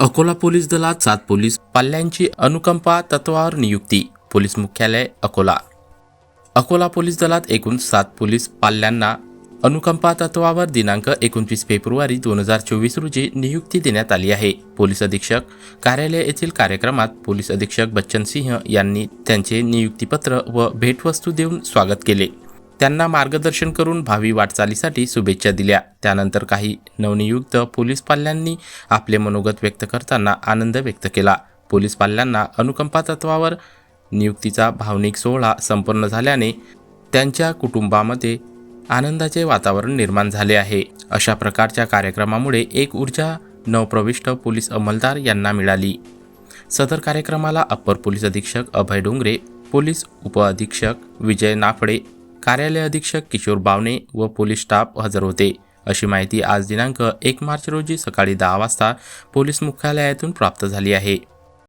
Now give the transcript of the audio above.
Akola police दलात सात police पाल्यांची अनुकंपा तत्वावर नियुक्ती पोलीस मुख्यालय अकोला. अकोला पोलीस दलात एकूण सात पोलीस पाल्यांना अनुकंपा तत्वावर दिनांक एकोणतीस फेब्रुवारी दोन हजार चोवीस रोजी नियुक्ती देण्यात आली आहे. पोलीस अधीक्षक कार्यालय येथील कार्यक्रमात पोलीस अधीक्षक बच्चन सिंह यांनी त्यांचे नियुक्तीपत्र व भेटवस्तू देऊन स्वागत केले. त्यांना मार्गदर्शन करून भावी वाटचालीसाठी शुभेच्छा दिल्या. त्यानंतर काही नवनियुक्त पोलीस पाल्यांनी आपले मनोगत व्यक्त करताना आनंद व्यक्त केला. पोलीस पाल्यांना अनुकंपा तत्वावर नियुक्तीचा भावनिक सोहळा संपन्न झाल्याने त्यांच्या कुटुंबामध्ये आनंदाचे वातावरण निर्माण झाले आहे. अशा प्रकारच्या कार्यक्रमामुळे एक ऊर्जा नवप्रविष्ट पोलीस अंमलदार यांना मिळाली. सदर कार्यक्रमाला अप्पर पोलीस अधीक्षक अभय डोंगरे पोलीस उपअधीक्षक विजय नाफडे कार्यालय अधीक्षक किशोर बावणे व पोलीस स्टाफ हजर होते. अशी माहिती आज दिनांक एक मार्च रोजी सकाळी दहा वाजता पोलीस मुख्यालयातून प्राप्त झाली आहे.